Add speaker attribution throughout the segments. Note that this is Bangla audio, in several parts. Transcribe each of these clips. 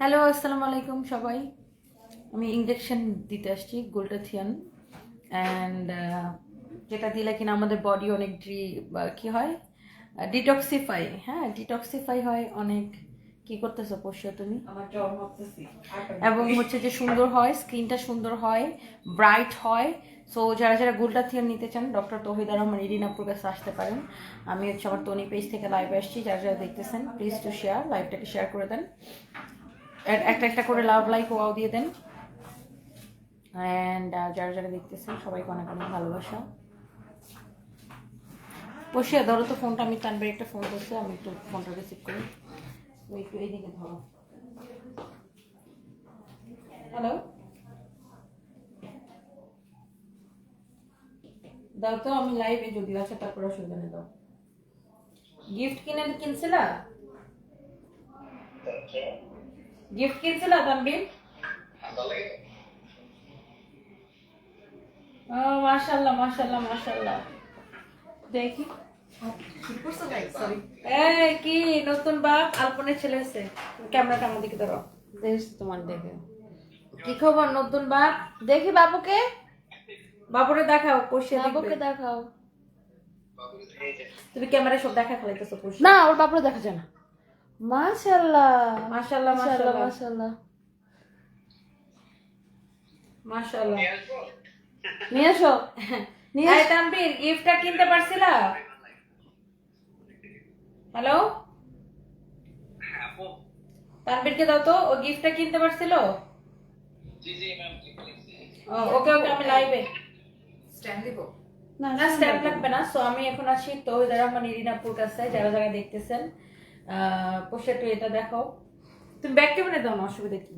Speaker 1: হ্যালো আসসালামু আলাইকুম সবাই। আমি ইঞ্জেকশন দিতে আসছি গোল্টাথিয়ান অ্যান্ড যেটা দিলে কিনা আমাদের বডি অনেক ডি কি হয়? ডিটক্সিফাই হ্যাঁ ডিটক্সিফাই হয় অনেক। কি করতেছো পোষ্য তুমি? এবং হচ্ছে যে সুন্দর হয় স্কিনটা সুন্দর হয় ব্রাইট হয়। সো যারা যারা গোল্ডাথিয়ান নিতে চান ডক্টর তহিদা রহমান ইরিনাপুর কাছে আসতে পারেন। আমি হচ্ছে আমার তনি পেজ থেকে লাইভে আসছি যারা যারা দেখতেছেন প্লিজ টু শেয়ার লাইভটাকে শেয়ার করে দেন। একটা একটা করে লাভ লাইক ওয়াও দিয়ে দেন। অ্যান্ড যারা যারা দেখতেছেন সবাইকে অনেক অনেক ভালোবাসা। বসিয়া, ধরো তো ফোনটা আমি তানবার একটা ফোন করছি, আমি একটু ফোনটা রিসিভ করি। ওই একটু এইদিকে ধরো। হ্যালো দাও তো, আমি লাইভে যদি আছে, তারপর অসুবিধা নেই দাও। গিফট কিনে, কিনছিলা? গিফট কিনছিলা তানবির ও মাশাআল্লাহ মাশাআল্লাহ মাশাআল্লাহ। দেখি।
Speaker 2: সরি
Speaker 1: এই কি নতুন বাপ? আলপনের ছেলে আছে ক্যামেরাটা আমার দিকে ধরো। তোমার দেখে। কি খবর নতুন বাপ? দেখি বাবুকে। বাবুরে দেখাও কষে
Speaker 3: বাবুকে দেখাও।
Speaker 1: তুমি ক্যামেরা সব দেখা ফেলাইতেছো
Speaker 3: না ওর বাবুরে দেখা যায় না। নিয়ে নিয়ে
Speaker 1: এই তানবীর গিফটটা কিনতে পারছিলা? হ্যালো তানবীরকে দাও তো ও গিফটটা কিনতে পারছিল? ও, ওকে ওকে আমি লাইভে
Speaker 2: স্ট্যান্ড দিব।
Speaker 3: না
Speaker 1: না স্ট্যাম্প লাগবে। না সো আমি এখন আছি তহিদা রহমান ইরিনাপুর কাছে যারা যারা দেখতেছেন। পোষে একটু এটা দেখাও। তুমি টেবিলে দাও না অসুবিধা কি?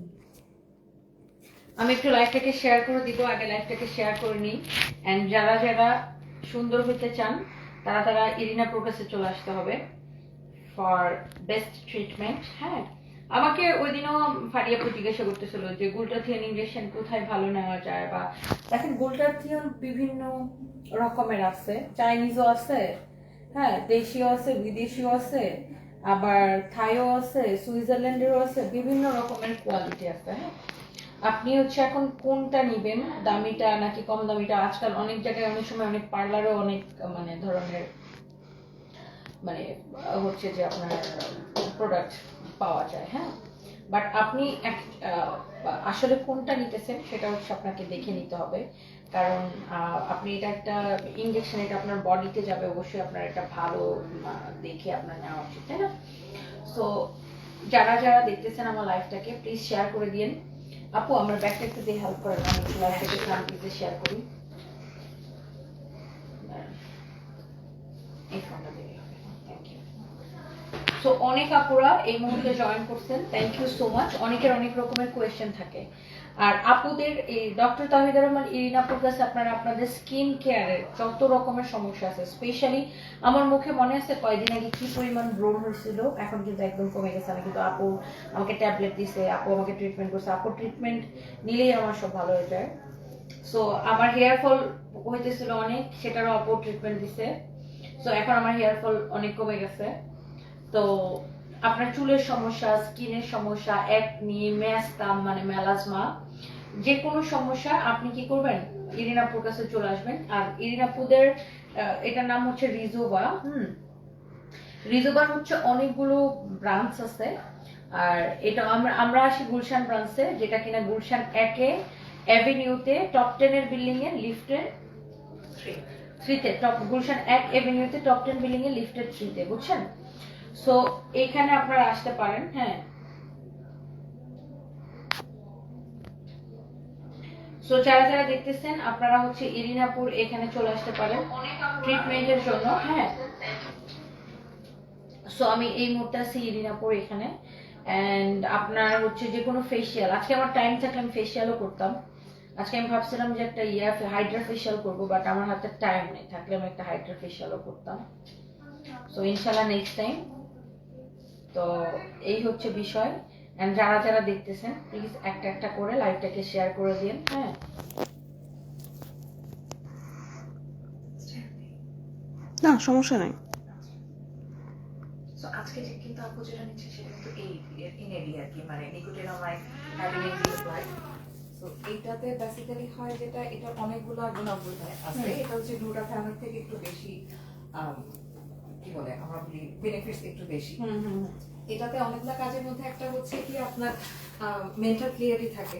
Speaker 1: আমি একটু লাইফটাকে শেয়ার করে দিব, আগে লাইফটাকে শেয়ার করে নিই। অ্যান্ড যারা যারা সুন্দর হতে চান, তারা তারা ইরিনাপুর কাছে চলে আসতে হবে ফর বেস্ট ট্রিটমেন্ট হ্যাঁ আমাকে ওই দিনও ফারিয়াপুর জিজ্ঞাসা করতেছিল যে, গুলটাথিয়ান ইঞ্জেকশন কোথায় ভালো নেওয়া যায়? বা দেখেন, গুলটাথিয়ান বিভিন্ন রকমের আছে। চাইনিজও আছে হ্যাঁ দেশীয় আছে বিদেশিও আছে। আবার থাইও আছে, সুইজারল্যান্ডেরও আছে, বিভিন্ন রকমের কোয়ালিটি আছে হ্যাঁ? আপনি হচ্ছে এখন কোনটা নিবেন? দামিটা নাকি কম দামিটা? আজকাল অনেক জায়গায় অনেক সময় অনেক পার্লারও অনেক মানে ধরনের মানে হচ্ছে যে আপনার প্রোডাক্ট পাওয়া যায় হ্যাঁ? বাট আপনি আসলে কোনটা নিতেছেন সেটা হচ্ছে আপনাকে দেখে নিতে হবে। কারণ আহ, আপনি এটা একটা ইঞ্জেকশন এটা আপনার বডিতে যাবে অবশ্যই আপনার একটা ভালো দেখে আপনার নেওয়া উচিত তাই না? সো যারা যারা দেখতেছেন আমার লাইফটাকে প্লিজ শেয়ার করে দিন আপু আমার ব্যাগটা একটু দিয়ে হেল্প করেন আমি একটু লাইফটাকে প্লিজে শেয়ার করি। এই ফোনটা ইউ সো অনেক আপুরা এই মুহূর্তে জয়েন করছেন। থ্যাংক ইউ সো মাচ অনেকের অনেক রকমের কোয়েশ্চেন থাকে। আর আপুদের এই ডক্টর রহমান আপনাদের স্কিন কেয়ারের যত রকমের সমস্যা আছে স্পেশালি আমার মুখে মনে আছে কয়েকদিন আগে কি পরিমাণ ব্রণ হয়েছিল, এখন কিন্তু একদম কমে গেছে। আমি কিন্তু আপু আমাকে ট্যাবলেট দিছে, আপু আমাকে ট্রিটমেন্ট করছে। আপু ট্রিটমেন্ট নিলেই আমার সব ভালো হয়ে যায়। সো আমার হেয়ার ফল হইতেছিল অনেক, সেটারও আপু ট্রিটমেন্ট দিছে। সো এখন আমার হেয়ার ফল অনেক কমে গেছে। তো আপনার চুলের সমস্যা, স্কিনের সমস্যা একনি ম্যাস্তাম মানে মেলাজমা যে কোনো সমস্যা, আপনি কি করবেন? ইরিনাপুর কাছে চলে আসবেন। আর ইরিনাপুদের এটার নাম হচ্ছে রিজোবা। হুম। রিজোবার হচ্ছে অনেকগুলো ব্রাঞ্চ আছে। আর এটা আমরা আমরা আসি গুলশান ব্রাঞ্চে যেটা কিনা গুলশান একে অ্যাভিনিউতে টপ টেনের বিল্ডিং এর লিফটে থ্রিতে টপ গুলশান এক এভিনিউতে টপ টেন বিল্ডিং এর লিফটের থ্রিতে বুঝছেন? সো এখানে আপনারা আসতে পারেন হ্যাঁ। সো যারা যারা দেখতেছেন, আপনারা হচ্ছে ইরিনাপুর এখানে চলে আসতে পারেন ট্রিটমেন্টের জন্য হ্যাঁ। সো আমি এই মুহূর্তে আছি ইরিনাপুর এখানে। এন্ড আপনার হচ্ছে যে কোনো ফেসিয়াল আজকে আমার টাইম থাকলে আমি ফেসিয়ালও করতাম। আজকে আমি ভাবছিলাম যে একটা ইয়া হাইড্রা ফেসিয়াল করব বাট আমার হাতে টাইম নেই। থাকলে আমি একটা হাইড্রা ফেসিয়ালও করতাম। সো ইনশাল্লাহ নেক্সট টাইম তো এই হচ্ছে বিষয়। এন্ড যারা যারা দেখতেছেন প্লিজ একটা একটা করে লাইভটাকে শেয়ার করে দিন হ্যাঁ?
Speaker 3: না সমস্যা নাই।
Speaker 2: আজকে যে কিন্তু আপু যেটা নিচ্ছে সেটা কিন্তু এই ইনেডি আর কি মানে নিকোটিনামাইড সো এইটাতে বেসিক্যালি হয় যেটা এটা অনেকগুলো গুণাগুণ আছে। এটা হচ্ছে গ্লুটাথায়নের থেকে একটু বেশি কি বলে আমরা বলি বেনিফিটস একটু বেশি। এটাতে অনেকগুলো কাজের মধ্যে একটা হচ্ছে কি আপনার মেন্টাল ক্লিয়ারিটি থাকে।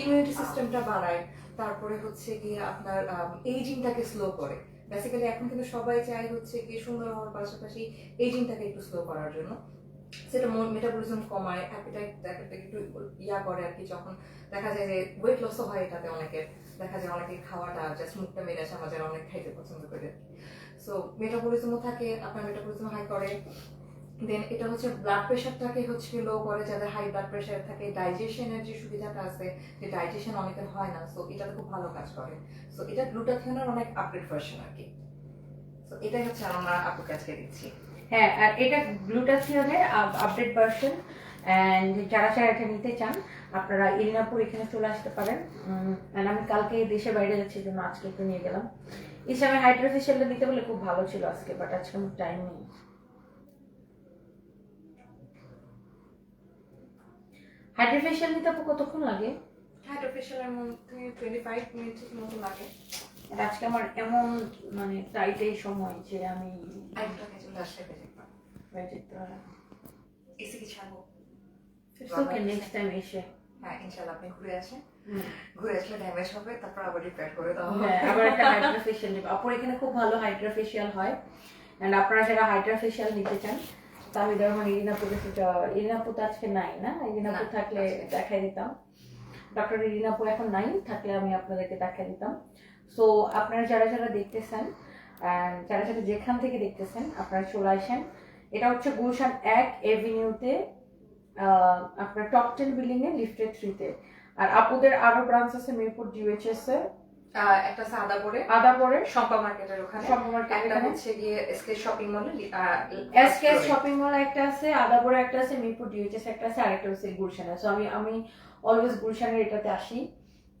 Speaker 2: ইমিউনিটি সিস্টেমটা বাড়ায়। তারপরে হচ্ছে গিয়ে আপনার এইজিংটাকে স্লো করে। বেসিক্যালি এখন কিন্তু সবাই চায় হচ্ছে কি সুন্দর হওয়ার পাশাপাশি এইজিংটাকে একটু স্লো করার জন্য। সেটা মন মেটাবলিজম কমায় অ্যাপিটাইট একটু ইয়া করে আর কি, যখন দেখা যায় যে ওয়েট লসও হয় এটাতে অনেকের। দেখা যায় অনেকে খাওয়াটা জাস্ট মুখটা মেরে আসে, আমার যারা অনেক খাইতে পছন্দ করে সো মেটাবলিজমও থাকে আপনার মেটাবলিজম হাই করে। দেন এটা হচ্ছে ব্লাড প্রেশারটাকে হচ্ছে লো করে, যাদের হাই ব্লাড প্রেশার থাকে ডাইজেশনের যে সুবিধাটা আছে, যে ডাইজেশন অনেকের হয় না সো এটাতে খুব ভালো কাজ করে। সো এটা গ্লুটাথিয়নের অনেক আপডেট ভার্সন আর কি। সো এটাই হচ্ছে আমরা আপুকে আজকে দিচ্ছি।
Speaker 1: হ্যাঁ আর এটা গ্লুটাথিয়নের আপডেট ভার্সন অ্যান্ড যারা যারা এটা নিতে চান, আপনারা ইরিনাপুর এখানে চলে আসতে পারেন। অ্যান্ড আমি কালকে দেশে বাইরে যাচ্ছি জন্য আজকে একটু নিয়ে গেলাম। ইসলামে হাইড্রোফেশিয়ালটা নিতে বলে খুব ভালো ছিল আজকে বাট আজকে আমার টাইম নেই। হাইড্রোফেশিয়াল নিতে কতক্ষণ লাগে?
Speaker 2: হাইড্রোফেশিয়ালের মধ্যে টোয়েন্টি ফাইভ মিনিটের মতো লাগে।
Speaker 1: আর আজকে আমার এমন মানে সময় যে আমি
Speaker 2: আরেকটাকে চলে আসলে দেখবা
Speaker 1: বাইরে
Speaker 2: এসে কি ছাড়বো?
Speaker 1: ওকে নেক্সট টাইম এসে।
Speaker 2: হ্যাঁ ইনশাল্লাহ আপনি ঘুরে আসেন। ঘুরে আসলে ড্যামেজ হবে তারপর আবার রিপেয়ার করে দেওয়া
Speaker 1: হ্যাঁ আবার একটা হাইড্রা ফেশিয়াল নিব। আপুর এখানে খুব ভালো হাইড্রা ফেশিয়াল হয়। এন্ড আপনারা যারা হাইড্রা ফেশিয়াল নিতে চান তাহলে ধরুন ইরিনাপুর ইরিনাপুর তো আজকে নাই না? ইরিনাপুর থাকলে। দেখাই দিতাম। ডক্টর ইরিনাপুর এখন নাই থাকলে আমি আপনাদেরকে দেখাই দিতাম। সো আপনারা যারা যারা দেখতেছেন যারা যারা যেখান থেকে দেখতেছেন আপনারা চলে আসেন। এটা হচ্ছে গুলশান এক এভিনিউতে আপনার টপ টেন বিল্ডিং এ লিফটেড থ্রিতে আর আপুদের আরও ব্রাঞ্চ আছে মিরপুর ডিউএইচএস এ
Speaker 2: একটা সাদা পরে
Speaker 1: আদাবরে
Speaker 2: শম্পা মার্কেটের ওখানে।
Speaker 1: শপিং মার্কেট
Speaker 2: একটা হচ্ছে গিয়ে এসকে শপিং মলে
Speaker 1: এসকেএস শপিং মল একটা আছে আদাবরে একটা আছে মিরপুর ডিউএইচএস একটা আছে আরেকটা হচ্ছে গুলশানে। সো আমি আমি অলওয়েজ গুলশানের এটাতে আসি।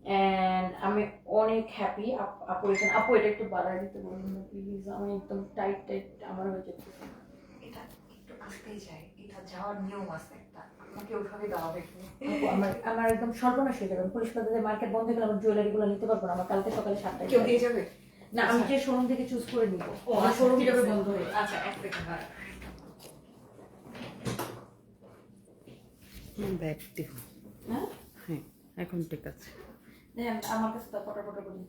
Speaker 1: এন্ড আমি অনেক হ্যাপি আপু এখানে আপু এটা একটু বাড়ায় দিতে বলুন না প্লিজ আমি একদম টাইট টাইট আমার হয়ে যাচ্ছে।
Speaker 2: এটা একটু আসতেই যায়। এটা যাওয়ার নিয়ম আছে একটা। আমাকে ওইভাবে দেওয়া হয়েছে
Speaker 1: আপু, আমার আমার একদম সর্বনাশ হয়ে যাবে। পুলিশ বাজারে মার্কেট বন্ধ আমার জুয়েলারি গুলো নিতে পারব না। আমার কালকে সকালে সাতটায়
Speaker 2: কেউ দিয়ে যাবে?
Speaker 1: না আমি যে শোরুম থেকে চুজ করে নিবো।
Speaker 2: ও
Speaker 1: আমার
Speaker 2: আচ্ছা,
Speaker 1: শোরুম যাবে বন্ধ হয়ে
Speaker 2: আচ্ছা এক সেকেন্ড
Speaker 4: ব্যাগ দেখুন
Speaker 1: হ্যাঁ?
Speaker 4: হ্যাঁ এখন ঠিক আছে।
Speaker 1: আমার কাছে তো করি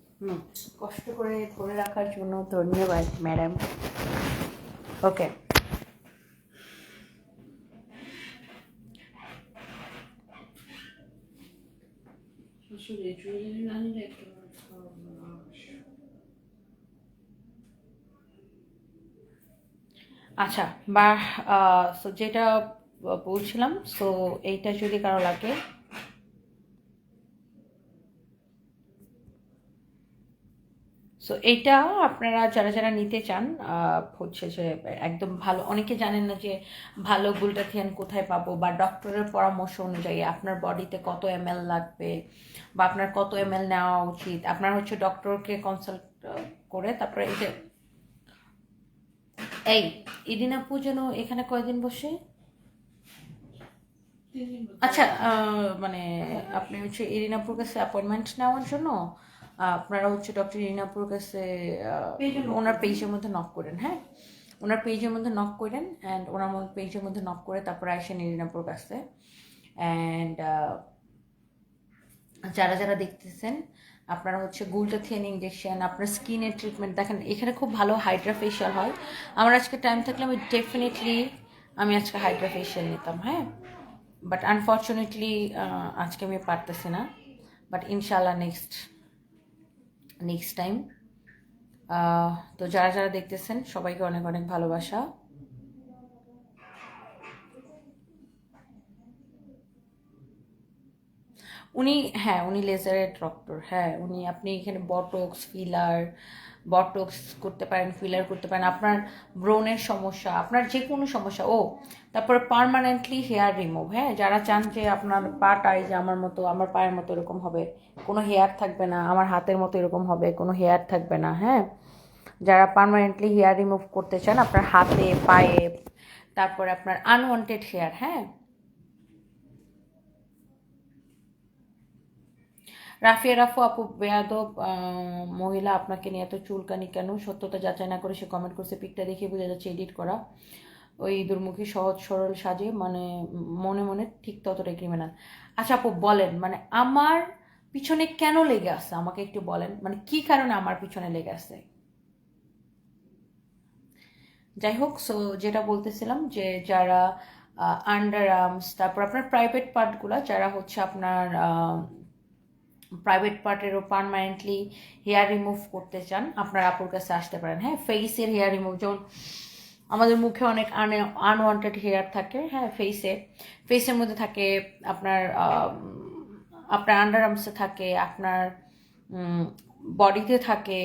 Speaker 1: কষ্ট করে ধরে রাখার জন্য ধন্যবাদ ম্যাডাম। ওকে। আচ্ছা বা সো যেটা বলছিলাম সো এইটা যদি কারও লাগে সো এইটা আপনারা যারা যারা নিতে চান হচ্ছে যে একদম ভালো অনেকে জানেন না যে ভালো গুলটাথিয়ান কোথায় পাবো বা ডক্টরের পরামর্শ অনুযায়ী আপনার বডিতে কত এম লাগবে বা আপনার কত এম নেওয়া উচিত। আপনার হচ্ছে ডক্টরকে কনসাল্ট করে তারপরে এই যে এই ইদিন আপু যেন এখানে কয়দিন বসে? আচ্ছা মানে আপনি হচ্ছে ইরিনাপুর কাছে অ্যাপয়েন্টমেন্ট নেওয়ার জন্য? আপনারা হচ্ছে ডক্টর ইরিনাপুর কাছে ওনার পেজের মধ্যে নক করেন হ্যাঁ? ওনার পেজের মধ্যে নক করেন অ্যান্ড ওনার পেজের মধ্যে নক করে তারপরে আসেন ইরিনাপুর কাছে। অ্যান্ড যারা যারা দেখতেছেন আপনারা হচ্ছে গুলটাথিয়ান ইঞ্জেকশন আপনার স্কিনের ট্রিটমেন্ট দেখেন এখানে খুব ভালো হাইড্রা ফেশিয়াল হয়। আমার আজকে টাইম থাকলে আমি ডেফিনেটলি আমি আজকে হাইড্রা ফেশিয়াল নিতাম হ্যাঁ? বাট আনফর্চুনেটলি আজকে আমি পারতেছি না। বাট ইনশাল্লাহ নেক্সট নেক্সট টাইম তো যারা যারা দেখতেছেন, সবাইকে অনেক অনেক ভালোবাসা। উনি হ্যাঁ উনি লেজারের ডক্টর হ্যাঁ উনি আপনি এখানে বটক্স ফিলার বটক্স করতে পারেন ফিলার করতে পারেন, আপনার ব্রোনের সমস্যা, আপনার যে কোনো সমস্যা, ও, তারপরে পার্মানেন্টলি হেয়ার রিমুভ হ্যাঁ যারা চান যে আপনার পাটাই যে আমার মতো, আমার পায়ের মতো এরকম হবে, কোনো হেয়ার থাকবে না, আমার হাতের মতো এরকম হবে, কোনো হেয়ার থাকবে না হ্যাঁ যারা পার্মানেন্টলি হেয়ার রিমুভ করতে চান, আপনার হাতে, পায়ে, তারপরে আপনার আনওয়ান্টেড হেয়ার হ্যাঁ রাফিয়া, রাফু আপু, বেয়াদব মহিলা আপনাকে নিয়ে এত চুলকানি কেন? সত্যতা যাচাই না করে সে কমেন্ট করছে, পিকটা দেখে বোঝা যাচ্ছে এডিট করা। ওই দুর্মুখী, সহজ, সরল সাজে মানে মনে মনে ঠিক ততটাই ক্রিমিনাল আচ্ছা আপু, বলেন মানে আমার পিছনে কেন লেগে আছে? আমাকে একটু বলেন মানে কি কারণে আমার পিছনে লেগে আছে? যাই হোক সো যেটা বলতেছিলাম যে যারা আন্ডার আর্মস তারপর আপনার প্রাইভেট পার্টগুলো যারা হচ্ছে আপনার প্রাইভেট পার্টেরও পারমানেন্টলি হেয়ার রিমুভ করতে চান, আপনার আপুর কাছে আসতে পারেন। হ্যাঁ ফেসের হেয়ার রিমুভ যেমন আমাদের মুখে অনেক আনে আনওয়ান্টেড হেয়ার থাকে হ্যাঁ ফেসে ফেসের মধ্যে থাকে আপনার আপনার আন্ডার আর্মসে থাকে, আপনার বডিতে থাকে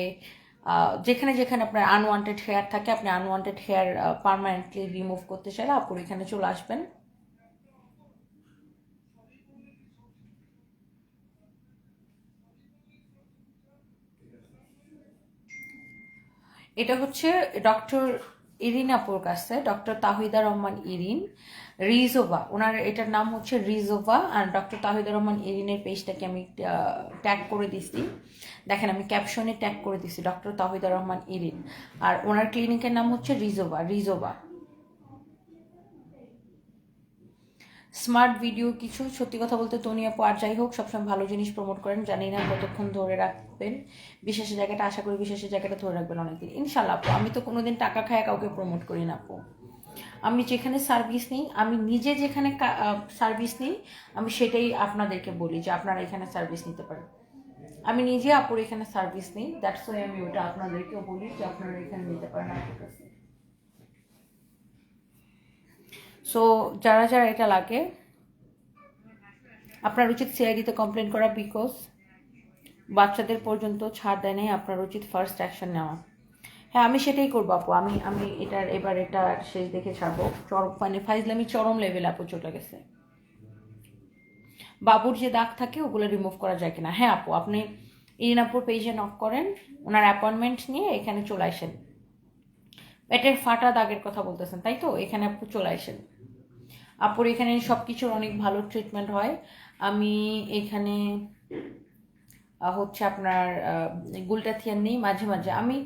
Speaker 1: যেখানে যেখানে আপনার আনওয়ান্টেড হেয়ার থাকে, আপনি আনওয়ান্টেড হেয়ার পারমানেন্টলি রিমুভ করতে চাইলে আপুর এখানে চলে আসবেন। এটা হচ্ছে ডক্টর ইরিন আপুর কাছে ডক্টর তাহিদা রহমান ইরিন, রিজোভা, ওনার এটার নাম হচ্ছে রিজোভা, আর ডক্টর তাহিদা রহমান ইরিনের পেজটাকে আমি ট্যাগ করে দিছি। দেখেন, আমি ক্যাপশনে ট্যাগ করে দিছি, ডক্টর তাহিদা রহমান ইরিন। আর ওনার ক্লিনিকের নাম হচ্ছে রিজোভা রিজোভা। স্মার্ট ভিডিও কিছু, সত্যি কথা বলতে তনি আপু আর যাই হোক, সবসময় ভালো জিনিস প্রমোট করেন, জানি না কতক্ষণ ধরে রাখবেন। বিশেষ জায়গাটা আশা করি বিশেষ জায়গাটা ধরে রাখবেন অনেকদিন। ইনশাল্লাহ আপু, আমি তো কোনোদিন টাকা খায় কাউকে প্রমোট করি না আপু। আমি যেখানে সার্ভিস নিই, আমি নিজে যেখানে সার্ভিস নিই, আমি সেটাই আপনাদেরকে বলি যে আপনারা এখানে সার্ভিস নিতে পারেন। আমি নিজে আপুর এখানে সার্ভিস নিই দ্যাটস ওয়াই আমি ওটা আপনাদেরকেও বলি যে আপনারা এখানে নিতে পারেন আপুর কাছে সো যারা যারা এটা লাগে, আপনার উচিত সিআইডিতে কমপ্লেন করা বিকজ বাচ্চাদের পর্যন্ত ছাড় দেয় নাই, আপনার উচিত ফার্স্ট অ্যাকশন নেওয়া। হ্যাঁ আমি সেটাই করব আপু, আমি আমি এটার, এবার এটা শেষ দেখে ছাড়বো। চরম মানে ফাইজলামি চরম লেভেল আপু, চলে গেছে। বাবুর যে দাগ থাকে, ওগুলো রিমুভ করা যায় কিনা। হ্যাঁ আপু, আপনি ইরিন আপুর পেজে নক করেন, ওনার অ্যাপয়েন্টমেন্ট নিয়ে এখানে চলে আসেন। পেটের ফাটা দাগের কথা বলতেছেন, তাই তো? এখানে আপু চলে আসেন। আপুর এখানে সব কিছুর অনেক ভালো ট্রিটমেন্ট হয়। আমি এখানে হচ্ছে আপনার গুলটাথিয়ান নেই, মাঝে মাঝে। আমি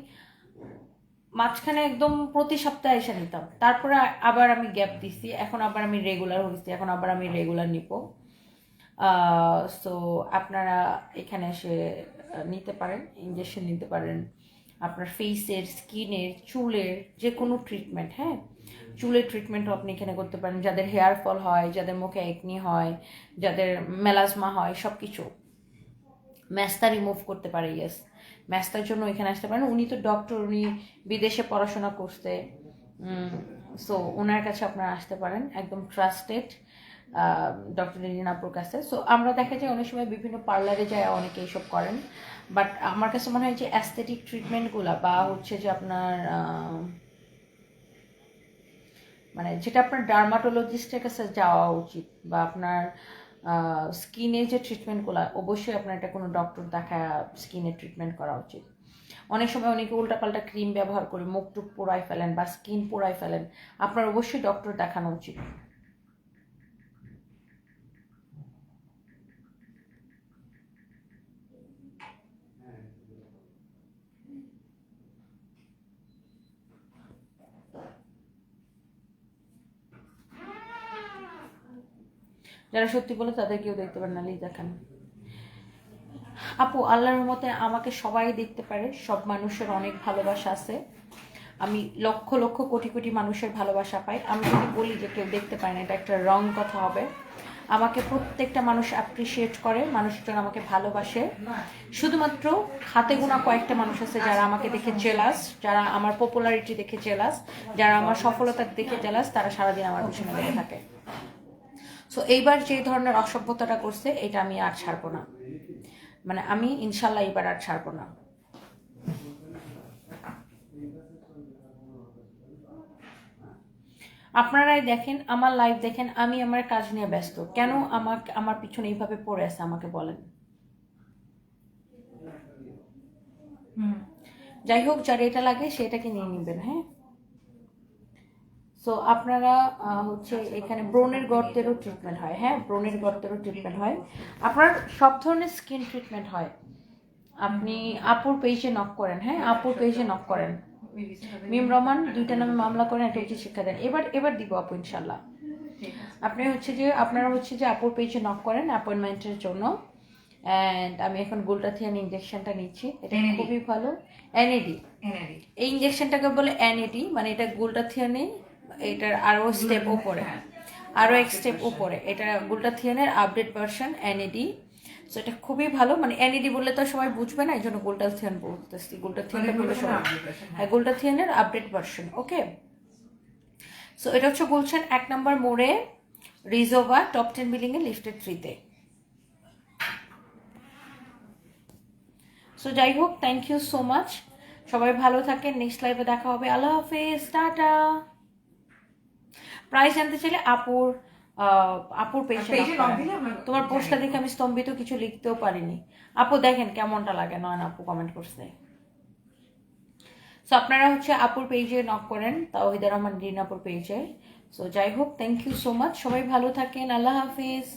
Speaker 1: মাঝখানে একদম প্রতি সপ্তাহে এসে নিতাম। তারপরে আবার আমি গ্যাপ দিছি। এখন আবার আমি রেগুলার হয়েছি এখন আবার আমি রেগুলার নিব। সো আপনারা এখানে এসে নিতে পারেন ইঞ্জেকশন নিতে পারেন। আপনার ফেসের স্কিনের চুলের যে কোনো ট্রিটমেন্ট হ্যাঁ? চুলের ট্রিটমেন্টও আপনি এখানে করতে পারেন। যাদের হেয়ার ফল হয়, যাদের মুখে একনি হয়, যাদের মেলাজমা হয় সব কিছু ম্যাস্তা রিমুভ করতে পারে ইয়েস ম্যাস্তার জন্য এখানে আসতে পারেন। উনি তো ডক্টর উনি বিদেশে পড়াশোনা করতে সো ওনার কাছে আপনারা আসতে পারেন। একদম ট্রাস্টেড ডক্টর রিনাপুর কাছে। সো আমরা দেখা যায় অনেক সময় বিভিন্ন পার্লারে যায়, অনেকে এইসব করেন। বাট আমার কাছে মনে হয় যে অ্যাস্থেটিক ট্রিটমেন্টগুলো বা হচ্ছে যে আপনার মানে যেটা আপনার ডার্মাটোলজিস্টের কাছে যাওয়া উচিত বা আপনার স্কিনে যে ট্রিটমেন্টগুলো অবশ্যই আপনার এটা কোনো ডক্টর দেখা স্কিনে ট্রিটমেন্ট করা উচিত। অনেক সময় অনেকে উল্টাপাল্টা ক্রিম ব্যবহার করে, মুখ টুক পোড়ায় ফেলেন বা স্কিন পোড়ায় ফেলেন। আপনার অবশ্যই ডক্টর দেখানো উচিত। যারা সত্যি বলে তাদের কেউ দেখতে পারে না, লিজ দেখান আপু, আল্লাহর মতে আমাকে সবাই দেখতে পারে, সব মানুষের অনেক ভালোবাসা আছে। আমি লক্ষ লক্ষ কোটি কোটি মানুষের ভালোবাসা পাই। আমি যদি বলি যে কেউ দেখতে পায় না, এটা একটা রং কথা হবে। আমাকে প্রত্যেকটা মানুষ অ্যাপ্রিসিয়েট করে, মানুষজন আমাকে ভালোবাসে। শুধুমাত্র হাতে গোনা কয়েকটা মানুষ আছে যারা আমাকে দেখে জেলাস যারা আমার পপুলারিটি দেখে জেলাস যারা আমার সফলতা দেখে জেলাস তারা সারাদিন আমার পিছনে লেগে থাকে। সো এইবার যে ধরনের অসভ্যতাটা করছে এটা আমি আর ছাড়বো না। মানে আমি ইনশাল্লাহ এবার আর ছাড়বো না। আপনারাই দেখেন আমার লাইফ দেখেন আমি আমার কাজ নিয়ে ব্যস্ত। কেন আমাকে আমার পিছনে এইভাবে পড়ে আছে আমাকে বলেন।
Speaker 2: হুম।
Speaker 1: যাই হোক যার এটা লাগে সেটাকে নিয়ে নেবেন হ্যাঁ? সো আপনারা হচ্ছে এখানে ব্রণের গর্তেরও ট্রিটমেন্ট হয় হ্যাঁ ব্রণের গর্তেরও ট্রিটমেন্ট হয়। আপনার সব ধরনের স্কিন ট্রিটমেন্ট হয়। আপনি আপুর পেজে নক করেন হ্যাঁ আপুর পেজে নক করেন। মিম রহমান দুইটা নামে মামলা করেন একটা উচিত শিক্ষা দেন। এবার এবার দিব আপু ইনশাল্লাহ আপনি হচ্ছে যে আপনারা হচ্ছে যে আপুর পেজে নক করেন অ্যাপয়েন্টমেন্টের জন্য। অ্যান্ড আমি এখন গোল্টাথিয়ান ইঞ্জেকশনটা নিচ্ছি। এটা খুবই ভালো। এনএডি এই ইঞ্জেকশনটাকে বলে এনএডি মানে এটা গোল্টাথিয়ানে এটার আরও স্টেপ উপরে। আরও এক স্টেপ উপরে। এটা গোল্টাথিয়ানের আপডেট ভার্সন এনএডি সো এটা খুবই ভালো। মানে এনইডি বললে তো সবাই বুঝবে না এই জন্য গোল্টাথিয়ান বলতেছি। গোল্টাথিয়ানটা বললে সবাই হ্যাঁ। গোল্টাথিয়ানের আপডেট ভার্সন ওকে সো এটা হচ্ছে বলছেন এক নম্বর মোড়ে রিজোভা টপ টেন বিল্ডিংয়ে লিফটেড থ্রিতে সো যাই হোক থ্যাংক ইউ সো মাচ সবাই ভালো থাকেন নেক্সট লাইভে দেখা হবে। আল্লাহ হাফেজ টাটা। প্রাইস জানতে চাইলে আপুর আপুর পেজে তোমার পোস্টটা দেখে আমি স্তম্ভিত কিছু লিখতেও পারিনি। আপু দেখেন কেমনটা লাগে নয় আপু কমেন্ট করছে। সো আপনারা হচ্ছে আপুর পেজে নক করেন তাওহিদা রহমান রিন আপুর পেজে সো যাই হোক থ্যাংক ইউ সো মাচ সবাই ভালো থাকেন আল্লাহ হাফিজ।